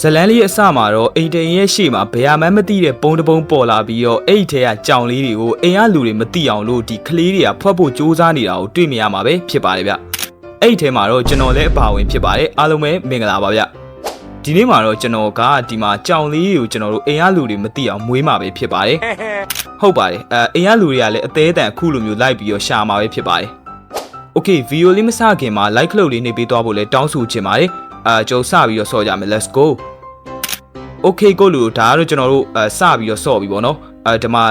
ဇလန်းလေးအစမှာတော့အိမ်တိန်ရဲ့ရှေ့မှာဘယ်မှမသိတဲ့ပုံတပုံပေါ်လာပြီးတော့အဲ့ထဲကကြောင်လေးတွေကိုအိမ်ကလူတွေမသိအောင်လို့ဒီကလေးတွေကဖွက်ဖို့စူးစမ်းနေတာကိုတွေ့မြင်ရမှာပဲဖြစ်ပါတယ်ဗျအဲ့ထဲမှာတော့ကျွန်တော်လည်းအပါဝင်ဖြစ်ပါတယ်အားလုံးပဲမင်္ဂလာပါဗျဒီနေ့မှာတော့ကျွန်တော်ကဒီမှာကြောင်လေးတွေကိုကျွန်တော်တို့အိမ်ရလူတွေမသိအောင်မွေးမှာပဲဖြစ်ပါတယ်။ဟုတ်ပါတယ်။အဲအိမ်ရလူတွေကလည်းအသေးအတန်အခုလိုမျိုးလိုက်ပြီးတော့ရှာမှာပဲဖြစ်ပါတယ်။ Okay ဗီဒီယိုလေးမစခင်မှာ like လုပ်လေးနှိပ်ပေးသွားဖို့လည်းတောင်းဆိုချင်ပါတယ်။ အာကျွန်တော်စပြီးတော့ဆော့ကြမယ် let's go okay ကိုလူဒါကတော့ကျွန်တော်တို့အဲစပြီးတော့ဆော့ပြီးပေါ့နော်အဲဒီမှာ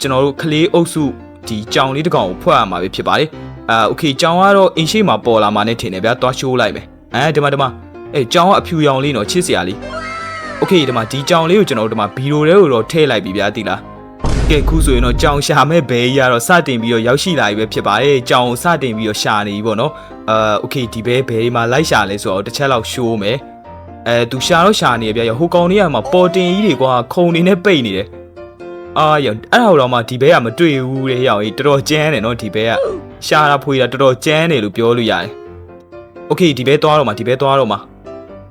ကျွန်တော်တို့ကလေးအုပ်စုဒီကြောင်လေးတစ်ကောင်ကိုဖွက်ရမှာပဲဖြစ်ပါတယ်အာ okay ကြောင်ကတော့အင်ရှိမှာပေါ်လာမှာနဲ့ထင်တယ်ဗျာသွားရှိုးလိုက်မယ်အဲဒီမှာဒီမှာအဲကြောင်ကအဖြူရောင်လေးနော်ချစ်စရာလေး okay ဒီမှာဒီကြောင်လေးကိုကျွန်တော်တို့ဒီမှာဗီဒီယိုထဲကိုတော့ထည့်လိုက်ပြီဗျာတိလား ကဲခုဆိုရင်တော့ကြောင်ရှာမဲ့ဘဲကြီးကတော့စတင်ပြီးတော့ရောက်ရှိလာပြီပဲဖြစ်ပါတယ်ကြောင်ကိုစတင်ပြီးတော့ရှာနေပြီပေါ့နော်အာ okay ဒီဘဲဘဲဒီမှာလိုက်ရှာလဲဆိုတော့တစ်ချက်လောက်ရှိုးမယ်အဲသူရှာတော့ရှာနေရဗျာဟိုကောင်လေးကမှပေါ်တင်ကြီးတွေကွာခုံနေနဲ့ပိတ်နေတယ်အာရအဲ့ဒါတော့မှဒီဘဲကမတွေ့ဘူးတဲ့ဟောင်ကြီးတော်တော်ကျန်းတယ်နော်ဒီဘဲကရှာတာဖွေတာတော်တော်ကျန်းတယ်လို့ပြောလို့ရတယ်โอเคဒီဘဲသွားတော့မှဒီဘဲသွားတော့မှ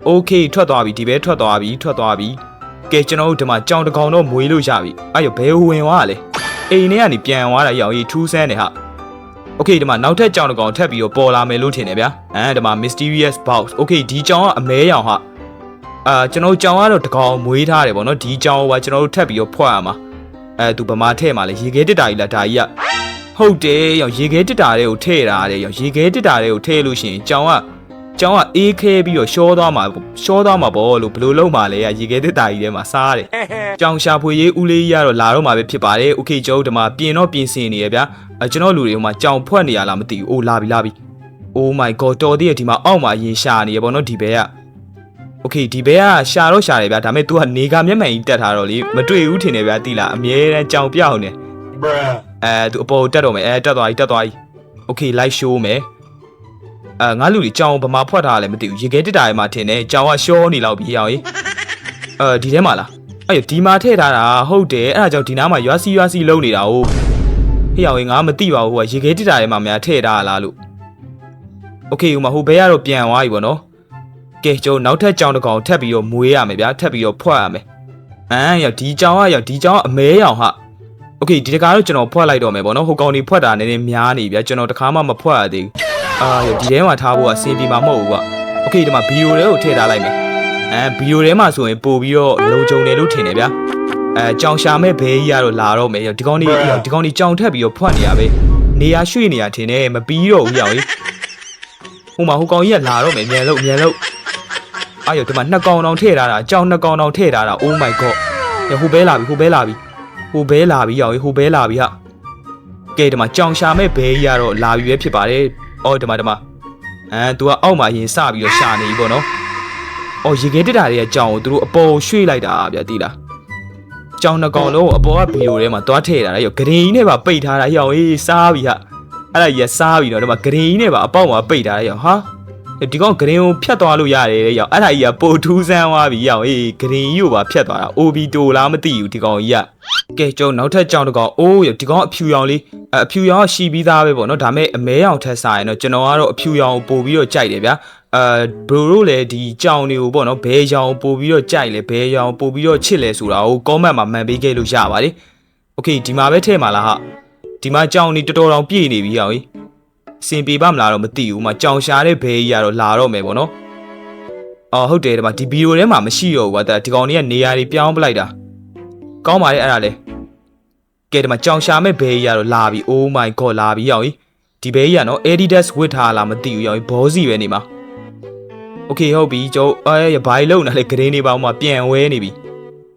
โอเคထွက်သွားပြီဒီဘဲထွက်သွားပြီထွက်သွားပြီ ကဲကျွန်တော်တို့ဒီမှာကြောင်တကောင်တော့မွေးလို့ရပြီအဲ့ရဘဲဝင်သွားလဲအိမ်ထဲကနေပြန်သွားတာဟောင်ကြီးထူးဆန်းတယ်ဟာ โอเคဒီမှာနောက်ထပ်ကြောင်တစ်ကောင်ထပ်ပြီးတော့ပေါ်လာမယ်လို့ထင်တယ်ဗျာအဲဒီမှာ mysterious box โอเคဒီကြောင်ကအမဲရောင်ဟာအာကျွန်တော်ကြောင်ကတော့တစ်ကောင်မွေးထားတယ်ဗောနော်ဒီကြောင်ကကျွန်တော်တို့ထပ်ပြီးတော့ဖွက်ရမှာအဲသူဗမာထဲ့မှာလေရေခဲတစ်တာကြီးလားဒါကြီးကဟုတ်တယ်ရောင်ရေခဲတစ်တာတွေကိုထည့်တာတဲ့ရောင်ရေခဲတစ်တာတွေကိုထည့်လို့ရှိရင်ကြောင်က ကြောင်ကအေးခဲပြီးတော့ရှောသွားမှာရှောသွားမှာပေါ့လို့ဘယ်လိုလုပ်မှာလဲရေခဲတစ်တာကြီးထဲမှာစားတယ်ကြောင်ရှာဖွေရေးဦးလေးကြီးကတော့လာတော့မှာပဲဖြစ်ပါတယ်။ Okay ကျွန်တော်ဒီမှာပြင်တော့ပြင်ဆင်နေရဗျာ။အဲကျွန်တော်လူတွေဟိုမှာကြောင်ဖွက်နေရလားမသိဘူး။အိုးလာပြီလာပြီ။ Oh my god တော်သေးရဲ့ဒီမှာအောက်မှာရင်ရှာနေရပေါ့နော်ဒီဘဲက။ Okay ဒီဘဲကရှာတော့ရှာတယ်ဗျာ။ဒါပေမဲ့ तू ကနေကမျက်မှန်ကြီးတက်ထားတော့လေမတွေ့ဘူးထင်တယ်ဗျာတိလား။အမြဲတမ်းကြောင်ပြောက်နေ။ bruh အဲ तू အပေါ်တက်တော့မယ်အဲတက်သွားပြီတက်သွားပြီ။ Okay live show မယ်။ အဲငါလူတွေကြောင်ဗမာဖွက်ထားတယ်မသိဘူး။ရေခဲတစ်တာထဲမှာထင်တယ်ကြောင်ကရှောနေလောက်ပြီဟောင်ကြီး။အဲဒီထဲမှာလား။ အဲ့ဒီမှာထည့်ထားတာဟုတ်တယ်အဲ့ဒါကြောင့်ဒီနားမှာရွာစီရွာစီလုံးနေတာ哦ဟေ့အောင်ငါမသိပါဘူးဟိုကရေခဲတစ်တာထဲမှာများထည့်ထားလားလို့โอเคဟိုမှာဟိုဘဲကတော့ပြန်သွားပြီဗောနော်ကဲကျုံနောက်ထပ်ကြောင်တစ်ကောင်ထပ်ပြီးတော့မွေးရမယ်ဗျာထပ်ပြီးတော့ဖွက်ရမယ်အမ်ရောက်ဒီကြောင်ကရောက်ဒီကြောင်ကအမဲရောင်ဟာโอเคဒီတကားတော့ကျွန်တော်ဖွက်လိုက်တော့မယ်ဗောနော်ဟိုကောင်ဒီဖွက်တာနည်းနည်းများနေဗျာကျွန်တော်တခါမှမဖွက်ရသေးဘူး အာရောက်ဒီထဲမှာထားဖို့ကစင်ပြေမှာမဟုတ်ဘူးကွာโอเคဒီမှာဗီဒီယိုတွေကိုထည့်ထားလိုက်မယ် အဲဗီဒီယိုထဲမှာဆိုရင်ပို့ပြီးတော့လုံခြုံတယ်လို့ထင်တယ်ဗျာအဲကြောင်ရှာမဲ့ဘဲကြီးကတော့လာတော့မယ်ဒီကောင်ကြီးဒီကောင်ကြီးကြောင်ထက်ပြီးတော့ဖွက်နေရပဲနေရရွှေ့နေရထင်တယ်မပြီးတော့ဘူးရောက်ကြီးဟိုမှာဟိုကောင်ကြီးကလာတော့မယ်မြန်လို့မြန်လို့အာယောဒီမှာနှစ်ကောင်တောင်ထည့်ထားတာကြောင်နှစ်ကောင်တောင်ထည့်ထားတာ Oh my god ရဟိုဘဲလာပြီဟိုဘဲလာပြီဟိုဘဲလာပြီရောက်ကြီးဟိုဘဲလာပြီဟာကဲဒီမှာကြောင်ရှာမဲ့ဘဲကြီးကတော့လာပြီပဲဖြစ်ပါတယ် အော်ဒီမှာဒီမှာအဲ तू ကအောက်မှာရင်စပြီးတော့ရှာနေပြီပေါ့နော်။အော်ရေခဲတက်တာတွေကကြောင်ကိုသူတို့အပေါ်ရွှေ့လိုက်တာဗျတိလား။ကြောင်နှစ်ကောင်လုံးကိုအပေါ်ကဗီဒီယိုထဲမှာတွားထည့်တာလေရောဂရင်းကြီးနဲ့ပါပိတ်ထားတာဟောင်အေးစားပြီဟာ။အဲ့ဒါကြီးစားပြီတော့ဒီမှာဂရင်းကြီးနဲ့ပါအပေါက်မှာပိတ်ထားတယ်ရောဟာ။ ဒီကောင်ဂရင်းကိုဖြတ်သွားလို့ရတယ်တဲ့ရောအဲ့ဒါကြီးကပိုထူးဆန်းသွားပြီရောအေးဂရင်းကြီးကိုပါဖြတ်သွားတာ OB တိုလားမသိဘူးဒီကောင်ကြီးကကဲကျုံနောက်ထပ်ကြောင်တစ်ကောင်အိုးရောဒီကောင်အဖြူရောင်လေးအဖြူရောင်ကရှီပြီးသားပဲပေါ့နော်ဒါပေမဲ့အမဲရောင်ထက်စားရင်တော့ကျွန်တော်ကတော့အဖြူရောင်ကိုပို့ပြီးတော့ကြိုက်တယ်ဗျာအဲဘရိုတို့လည်းဒီကြောင်တွေကိုပေါ့နော်ဘဲရောင်ပို့ပြီးတော့ကြိုက်လဲဘဲရောင်ပို့ပြီးတော့ချစ်လဲဆိုတာကို comment မှာမှန်ပေးခဲ့လို့ရပါတယ်။ Okay ဒီမှာပဲထည့်မှာလားဟာဒီမှာကြောင်နေတော်တော်တောင်ပြည့်နေပြီဟောင်ကြီး အဆင်ပြေပါမလားတော့မသိဘူးမှာကြောင်ရှားတဲ့ဘဲကြီးကတော့လာတော့မယ်ပေါ့နော်အော်ဟုတ်တယ်ဒီမှာဒီဗီဒီယိုထဲမှာမရှိတော့ဘူးကွာဒီကောင်တွေကနေရာတွေပြောင်းပလိုက်တာကောင်းပါလေအဲ့ဒါလေကဲဒီမှာကြောင်ရှားမဲ့ဘဲကြီးကတော့လာပြီ oh my god လာပြီရောက်ကြီးဒီဘဲကြီးကနော် Adidas ဝတ်ထားလားမသိဘူးရောက်ကြီးဘောစီပဲနေမှာ okay ဟုတ်ပြီကျုပ်အဲဘာကြီးလုံတာလဲဂရင်းနေပါဦးမှာပြန်ဝဲနေပြီ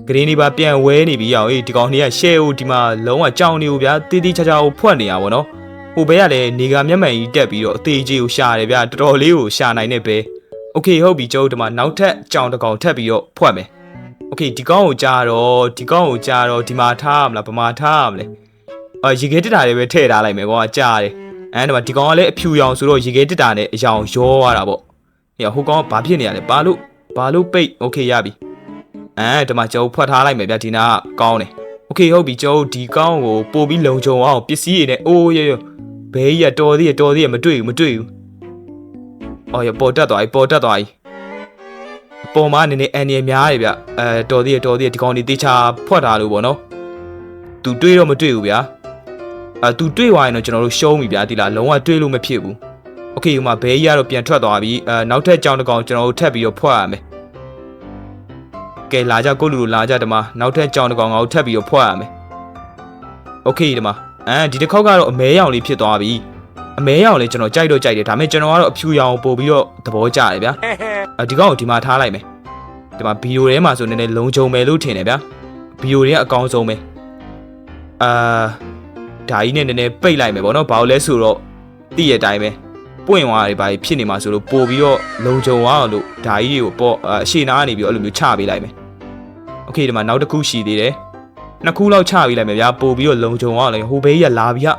ဂရင်းနေပါပြန်ဝဲနေပြီရောက်ကြီးဒီကောင်တွေက share ကိုဒီမှာလုံးဝကြောင်နေ ਉ ဗျာတီးတီးချာချာကိုဖွက်နေတာဗောနော် ဟိုဘဲကလည်းနေကမျက်မှန်ကြီးတက်ပြီးတော့အသေးကြီးကိုရှာတယ်ဗျာတော်တော်လေးကိုရှာနိုင်နေပဲโอเคဟုတ်ပြီကျုပ်ဒီမှာနောက်ထပ်ကြောင်တစ်ကောင်ထပ်ပြီးတော့ဖွက်မယ်โอเคဒီကောင်ကိုကြားတော့ဒီကောင်ကိုကြားတော့ဒီမှာထားရမလားဗမာထားရမလဲအာရေခဲတက်တာတွေပဲထည့်ထားလိုက်မယ်ကွာကြားတယ်အဲဒီမှာဒီကောင်ကလည်းအဖြူရောင်ဆိုတော့ရေခဲတက်တာနဲ့အရောင်ရောသွားတာပေါ့ ။ဟေ့ဟိုကောင်ကဘာဖြစ်နေရလဲ။ဘာလို့ဘာလို့ပိတ်โอเคရပြီ။အဲဒီမှာကျွန်တော်ဖွက်ထားလိုက်မယ်ဗျဒီနာကကောင်းတယ်။ Okay ဟုတ်ပြီကျွန်တော်ဒီကောင်းကိုပို့ပြီးလုံခြုံအောင်ပစ္စည်းတွေနဲ့အိုးရရ ဘဲကြီးကတော်သေးရတော်သေးရမတွေ့ဘူးမတွေ့ဘူး။အော်ရပေါ်တက်သွားပြီပေါ်တက်သွားပြီ။ ပေါ်မှာနည်းနည်းအန်ရများတယ်ဗျအဲတော်သေးရတော်သေးရဒီကောင်ဒီတေချာဖွက်ထားလို့ပေါ့နော်သူတွေးတော့မတွေးဘူးဗျာအဲသူတွေးသွားရင်တော့ကျွန်တော်တို့ရှုံးပြီဗျာဒီလားလုံးဝတွေးလို့မဖြစ်ဘူးโอเคဟိုမှာဘဲကြီးကတော့ပြန်ထွက်သွားပြီအဲနောက်ထပ်ကြောင်တစ်ကောင်ကျွန်တော်တို့ထပ်ပြီးတော့ဖွက်ရမယ်ကဲလာကြကိုလူလူလာကြဒီမှာနောက်ထပ်ကြောင်တစ်ကောင်ငါတို့ထပ်ပြီးတော့ဖွက်ရမယ်โอเคဒီမှာ အဲဒီတစ်ခေါက်ကတော့အမဲရောင်လေးဖြစ်သွားပြီအမဲရောင်လေးကျွန်တော်ကြိုက်တော့ကြိုက်တယ်ဒါပေမဲ့ကျွန်တော်ကတော့အဖြူရောင်ပို့ပြီးတော့သဘောကျတယ်ဗျာ အဲဒီကောင်ကိုဒီမှာထားလိုက်မယ်ဒီမှာဗီဒီယိုထဲမှာဆိုနည်းနည်းလုံခြုံမယ်လို့ထင်တယ်ဗျာဗီဒီယိုတွေကအကောင်းဆုံးပဲအာဒါကြီးနဲ့နည်းနည်းပိတ်လိုက်မယ်ဗောနော်ဘာလို့လဲဆိုတော့သိရတဲ့အတိုင်းပဲပွင့်သွားတယ်ဘာဖြစ်နေမှာဆိုလို့ပို့ပြီးတော့လုံခြုံအောင်လို့ဒါကြီးတွေကိုပေါ့အရှေ့နားကနေပြီးတော့အဲ့လိုမျိုးချပေးလိုက်မယ်โอเคဒီမှာနောက်တစ်ခုရှိသေးတယ် နှစ်ခုလောက်ချပေးလိုက်မယ်ဗျာပို့ပြီးတော့လုံခြုံအောင်လေဟိုဘေးကြီးကလာပြီဟာ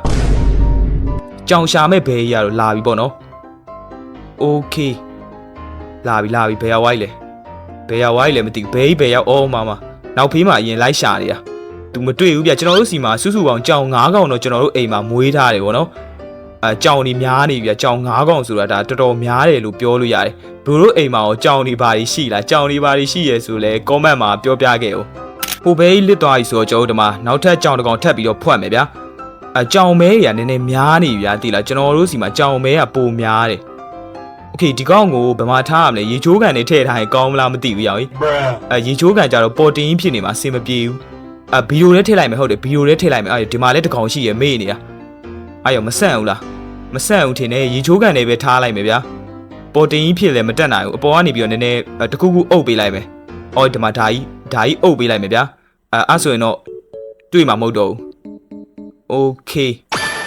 ကြောင်ရှာမဲ့ဘေးကြီးကတော့လာပြီပေါ့နော်โอเค လာပြီလာပြီဘယ်ရောက်ဝိုင်းလဲဘယ်ရောက်ဝိုင်းလဲမသိဘူးဘယ်ကြီးဘယ်ရောက်အော်မမနောက်ဖေးမှာအရင်လိုက်ရှာနေတာ तू မတွေ့ဘူးဗျကျွန်တော်တို့စီမှာစုစုပေါင်းကြောင်9កောင်တော့ကျွန်တော်တို့အိမ်မှာမွေးထားတယ်ဗောနော်အဲကြောင်နေများနေပြီကြောင်9កောင်ဆိုတာဒါတော်တော်များတယ်လို့ပြောလို့ရတယ်ဘလိုတို့အိမ်မှာရောကြောင်နေပါရှိလားကြောင်နေပါရှိရဲဆိုလဲ comment မှာပြောပြခဲ့ဦး ဟိုဘဲကြီးလစ်သွားပြီဆိုတော့ကျွန်တော်တို့ဒီမှာနောက်ထပ်ကြောင်တစ်ကောင်ထပ်ပြီးတော့ဖွက်မယ်ဗျာအကြောင်မဲတွေကနည်းနည်းများနေပြီဗျာတိလားကျွန်တော်တို့စီမှာကြောင်မဲကပိုများတယ် โอเคဒီကောင်ကိုဘယ်မှာထားရမလဲရေချိုးကန်နေထည့်ထားရင်ကောင်းမလားမသိဘူးရောင်ကြီးအဲရေချိုးကန်ကြတော့ပေါ်တင်ဖြစ်နေမှာအဆင်မပြေဘူးအဲဗီဒီယိုလေးထည့်လိုက်မယ်ဟုတ်တယ်ဗီဒီယိုလေးထည့်လိုက်မယ်အဲဒီမှာလည်းတစ်ကောင်ရှိရမေ့နေတာအဲရောမဆန့်ဘူးလားမဆန့်ဘူးထင်တယ်ရေချိုးကန်နေပဲထားလိုက်မယ်ဗျာပေါ်တင်ကြီးဖြစ်လည်းမတက်နိုင်ဘူးအပေါ်ကနေပြီးတော့နည်းနည်းတခုခုအုပ်ပေးလိုက်မယ်အော်ဒီမှာဓာကြီး ဓာကြီးအုပ်ပေးလိုက်မယ်ဗျာအဲအဲ့ဆိုရင်တော့တွေ့မှာမဟုတ်တော့ဘူး okay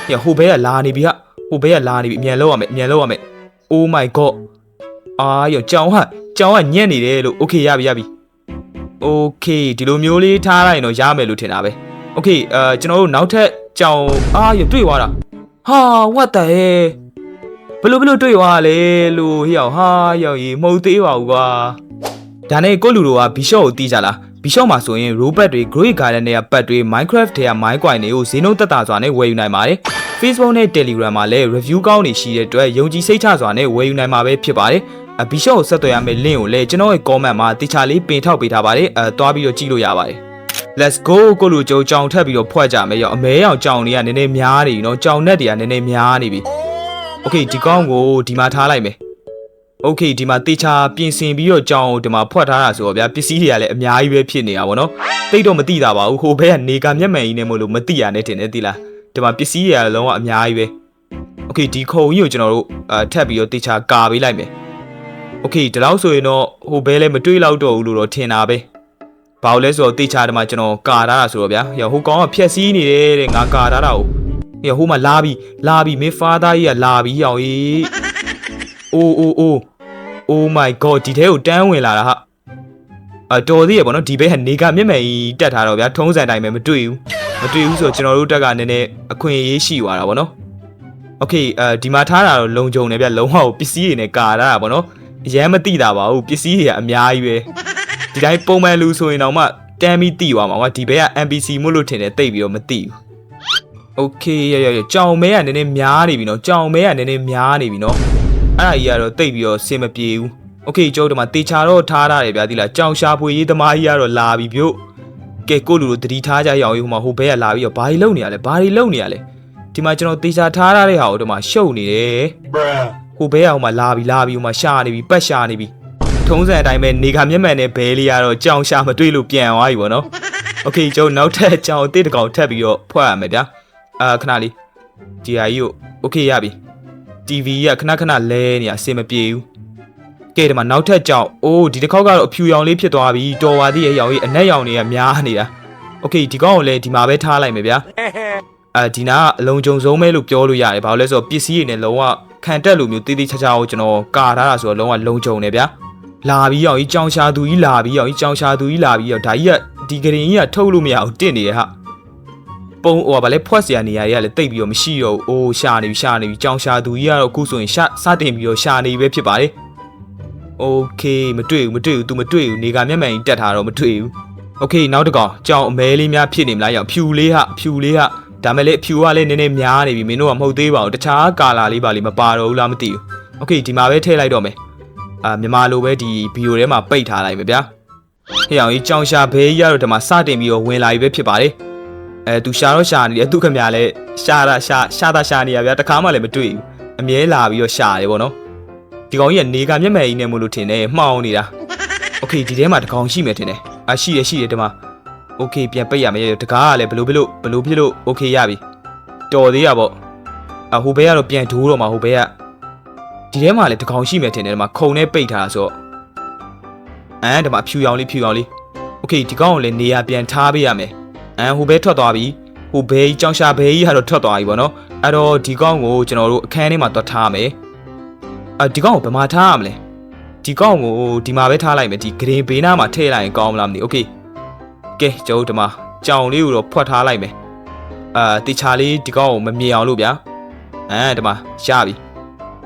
ညဟိုဘဲကလာနေပြီဟာဟိုဘဲကလာနေပြီအမြန်လောက်ရမယ်အမြန်လောက်ရမယ် oh my god အာရောကြောင်ဟာကြောင်ကညံ့နေတယ်လို့ okay ရပြီရပြီ okay ဒီလိုမျိုးလေးထားလိုက်ရင်တော့ရမယ်လို့ထင်တာပဲ okay အဲကျွန်တော်တို့နောက်ထပ်ကြောင်အာရောတွေ့သွားတာဟာဝတ်တယ်ဘလို့ဘလို့တွေ့သွားလဲလို့ဟိအောင်ဟာရောက်ရေမဟုတ်သေးပါဘူးကွာ ဒါနဲ့ကိုလူတို့ကဘီရှော့ကိုတီးကြလားဘီရှော့မှာဆိုရင် robot တွေ Great Garden တွေကပတ်တွေ Minecraft တွေက Mine Coin တွေကိုဈေးနှုန်းသက်သာစွာနဲ့ဝယ်ယူနိုင်ပါတယ် Facebook နဲ့ Telegram မှာလည်း review ကောင်းတွေရှိတဲ့အတွက်ယုံကြည်စိတ်ချစွာနဲ့ဝယ်ယူနိုင်မှာပဲဖြစ်ပါတယ်အဘီရှော့ကိုဆက်သွယ်ရမယ့် link ကိုလည်းကျွန်တော်ရဲ့ comment မှာတိချာလေးပင်ထောက်ပေးထားပါတယ်အဲတွားပြီးတော့ကြည့်လို့ရပါတယ် Let's go ကိုလူကျုံကြောင်ထက်ပြီးတော့ဖွက်ကြမယ်ရောအမဲရောင်ကြောင်တွေကနည်းနည်းများနေပြီနော်ကြောင်နဲ့တွေကနည်းနည်းများနေပြီ Okay ဒီကောင်းကိုဒီမှာထားလိုက်မယ် Okay ဒီမှာတေချာပြင်ဆင်ပြီးတော့ကြောင်ကိုဒီမှာဖွက်ထားတာဆိုတော့ဗျာပစ္စည်းတွေကလည်းအများကြီးပဲဖြစ်နေတာဗောနော်တိတ်တော့မသိတာပါဘူးဟိုဘက်ကနေကမျက်မှန်ကြီးနဲ့မို့လို့မသိရနဲ့တင်နေသိလားဒီမှာပစ္စည်းတွေကလုံးဝအများကြီးပဲ Okay ဒီခုံကြီးကိုကျွန်တော်တို့အဲထပ်ပြီးတော့တေချာကာပေးလိုက်မယ် Okay ဒီလောက်ဆိုရင်တော့ဟိုဘဲလည်းမတွေးလောက်တော့ဘူးလို့တော့ထင်တာပဲဘာလို့လဲဆိုတော့တေချာဒီမှာကျွန်တော်ကာထားတာဆိုတော့ဗျာဟိုဟိုကောင်ကဖြက်စီးနေတယ်တဲ့ငါကာထားတာကိုဟိုဟိုမှာလာပြီလာပြီမင်းဖာသားကြီးကလာပြီရောင်ကြီး အိုးအိုးအိုး Oh my god ဒီထဲကိုတန်းဝင်လာတာဟာအတော်သေးရပေါ့နော်ဒီဘက်ကနေကမျက်မှန်ကြီးတက်ထားတော့ဗျာထုံးစံတိုင်းပဲမတွေ့ဘူးမတွေ့ဘူးဆိုတော့ကျွန်တော်တို့တက်ကနည်းနည်းအခွင့်အရေးရှိသွားတာပေါ့နော် Okay အဲဒီမှာထားတာတော့လုံခြုံတယ်ဗျာလုံးဝပစ္စည်းတွေနဲ့ကာထားတာပေါ့နော်အရန်မသိတာပါဘူးပစ္စည်းတွေကအများကြီးပဲဒီတိုင်းပုံမှန်လူဆိုရင်တော့မှတမ်းပြီးတိသွားမှာကွာဒီဘက်က NPC မို့လို့ထင်တယ်တိတ်ပြီးတော့မတိဘူး Okay ရရရကြောင်မဲကနည်းနည်းများနေပြီနော်ကြောင်မဲကနည်းနည်းများနေပြီနော် အဲ့ဒါကြီးကတော့တိတ်ပြီးတော့စင်မပြေဘူးโอเคကျုပ်တို့မှာတေချာတော့ထားရတယ်ဗျာဒီလားကြောင်ရှာဖွေရေးသမားကြီးကတော့လာပြီပြို့ကဲကိုလူလိုတတိထားကြရအောင်ဟိုမှာဟိုဘဲကလာပြီးတော့ဘာကြီးလုံနေရလဲဘာကြီးလုံနေရလဲဒီမှာကျွန်တော်တေချာထားရတဲ့ဟာကိုဒီမှာရှုပ်နေတယ် bruh ဟိုဘဲကဟိုမှာလာပြီလာပြီဟိုမှာရှာနေပြီပတ်ရှာနေပြီထုံးစံအတိုင်းပဲနေခါမျက်မှန်နဲ့ဘဲလေးကတော့ကြောင်ရှာမတွေ့လို့ပြန်သွားပြီပေါ့နော်โอเคကျုပ်နောက်ထပ်ကြောင်အစ်တစ်ကောင်ထပ်ပြီးတော့ဖွက်ရမယ်ဗျာအာခဏလေးဒီဟာကြီးကိုโอเคရပြီ TV ကခဏခဏလဲနေရအဆင်မပြေဘူးကဲဒီမှာနောက်ထပ်ကြောင်အိုးဒီတစ်ခေါက်ကတော့အဖြူရောင်လေးဖြစ်သွားပြီတော်ပါသေးရဲ့ရောင်ကြီးအနက်ရောင်တွေကများနေတာโอเคဒီကောင်ကိုလည်းဒီမှာပဲထားလိုက်မယ်ဗျာအဲဒီနာကအလုံးကြုံဆုံးပဲလို့ပြောလို့ရတယ်ဘာလို့လဲဆိုတော့ပစ္စည်းတွေနဲ့လုံးဝခံတက်လို့မျိုးတေးသေးချာချာကိုကျွန်တော်ကာထားတာဆိုတော့လုံးဝလုံကြုံနေဗျာလာပြီးရောင်ကြီးကြောင်ရှာသူကြီးလာပြီးရောင်ကြီးကြောင်ရှာသူကြီးလာပြီးရောဒါကြီးကဒီဂရင်ကြီးကထုတ်လို့မရအောင်တင့်နေရဟာ ပုံဟိုကဗာလဲဖွက်စရာနေရာတွေကလည်းတိတ်ပြီးတော့မရှိတော့ဘူး။အိုးရှာနေပြီရှာနေပြီကြောင်ရှာသူကြီးကတော့အခုဆိုရင်ရှာစတင်ပြီးတော့ရှာနေပြီပဲဖြစ်ပါတယ်။ Okay မတွေ့ဘူးမတွေ့ဘူး तू မတွေ့ဘူးနေကမျက်မှန်ကြီးတက်ထားတော့မတွေ့ဘူး။ Okay နောက်တစ်ကောင်ကြောင်အမဲလေးများဖြစ်နေမလားရောက်ဖြူလေးဟာဖြူလေးဟာဒါမဲ့လေဖြူကလည်းနည်းနည်းများနေပြီမင်းတို့ကမဟုတ်သေးပါဘူးတခြားကာလာလေးပါလေးမပါတော့ဘူးလားမသိဘူး။ Okay ဒီမှာပဲထည့်လိုက်တော့မယ်။အာမြန်မာလိုပဲဒီဗီဒီယိုထဲမှာပိတ်ထားလိုက်မယ်ဗျာဟေ့အောင်ကြီးကြောင်ရှာဘေးကြီးကတော့ဒီမှာစတင်ပြီးတော့ဝင်လာပြီပဲဖြစ်ပါတယ် အဲသူရှာတော့ရှာနေတယ်သူခင်ဗျာလည်းရှာတာရှာရှာတာရှာနေရဗျာတခါမှလည်းမတွေ့ဘူးအမြဲလာပြီးတော့ရှာတယ်ပေါ့နော်ဒီကောင်ကြီးကနေကမျက်မှန်ကြီးနဲ့မလို့ထင်တယ်မှောင်နေတာโอเคဒီထဲမှာတကောင်ရှိမယ်ထင်တယ်အာရှိရရှိရဒီမှာโอเคပြန်ပိတ်ရမယ်တကားကလည်းဘလို့ဘလို့ဘလို့ဖြစ်လို့โอเคရပြီတော်သေးရပေါ့အဟိုဘဲကတော့ပြန်ဒိုးတော့မှာဟိုဘဲက ဒီထဲမှာလည်းတကောင်ရှိမယ်ထင်တယ်ဒီမှာခုံနဲ့ပိတ်ထားတာဆိုတော့အမ်ဒီမှာဖြူရောင်လေးဖြူရောင်လေးโอเคဒီကောင်ကိုလည်းနေရာပြန်ထားပေးရမယ် အမ်ဟိုဘဲထွက်သွားပြီဟိုဘဲကြီးကြောင်ရှာဘဲကြီးကတော့ထွက်သွားပြီပေါ့နော်အဲ့တော့ဒီကောင်ကိုကျွန်တော်တို့အခန်းထဲမှာသွားထားမယ်အာဒီကောင်ကိုဘယ်မှာထားရမလဲဒီကောင်ကိုဒီမှာပဲထားလိုက်မယ်ဒီဂရင်ဘေးနားမှာထည့်လိုက်ရင်ကောင်းမလားမသိဘူးโอเคကဲကျွန်တော်တို့ဒီမှာကြောင်လေးကိုတော့ဖွက်ထားလိုက်မယ်အာတေချာလေးဒီကောင်ကိုမမြင်အောင်လို့ဗျာအမ်ဒီမှာရပြီ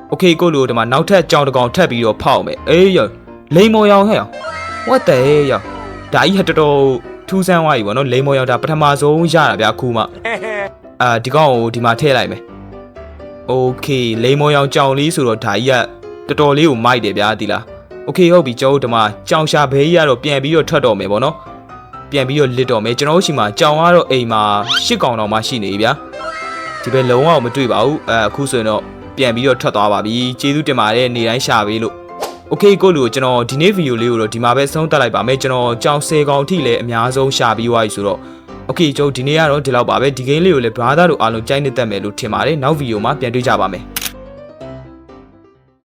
โอเคကိုလိုဒီမှာနောက်ထပ်ကြောင်တစ်ကောင်ထပ်ပြီးတော့ဖောက်မယ်အေးရလိန်မော်ရောင်ဟဲ့ရောင် what the hell ရောဒါကြီးဟတော်တော် ထူးဆန်းသွားပြီဗောနော်လိန်မော်ရောင်ဒါပထမဆုံးရတာဗျာအခုမှအာဒီကောင်ကိုဒီမှာထည့်လိုက်မယ်โอเคလိန်မော်ရောင်ကြောင်လေးဆိုတော့ဒါကြီးကတော်တော်လေးကိုမိုက်တယ်ဗျာဒီလားโอเคဟုတ်ပြီကျွန်တော်တို့ဒီမှာကြောင်ရှာဘဲကြီးကတော့ပြန်ပြီးတော့ထွက်တော့မယ်ဗောနော်ပြန်ပြီးတော့လစ်တော့မယ်ကျွန်တော်တို့ရှိမှာကြောင်ကတော့အိမ်မှာရှစ်ကောင်တောင်မှရှိနေပြီဗျာ ဒီဘက်လုံးဝမတွေ့ပါဘူးအဲအခုဆိုရင်တော့ပြန်ပြီးတော့ထွက်သွားပါပြီကျေးဇူးတင်ပါတယ်နေတိုင်းရှာပေးလို့ ။ Okay ကိုလူကျွန်တော်ဒီနေ့ဗီဒီယိုလေးကိုတော့ဒီမှာပဲဆုံးသက်လိုက်ပါမယ်။ကျွန်တော်ကြောင်ဆယ်ကောင်ထိလည်းအများဆုံးရှာပြီးွားပြီဆိုတော့ Okay ကျွန်တော်ဒီနေ့ကတော့ဒီလောက်ပါပဲ။ဒီ game လေးကိုလည်း brother တို့အားလုံးကြိုက်နေတတ်မယ်လို့ထင်ပါတယ်။နောက်ဗီဒီယိုမှာပြန်တွေ့ကြပါမယ်။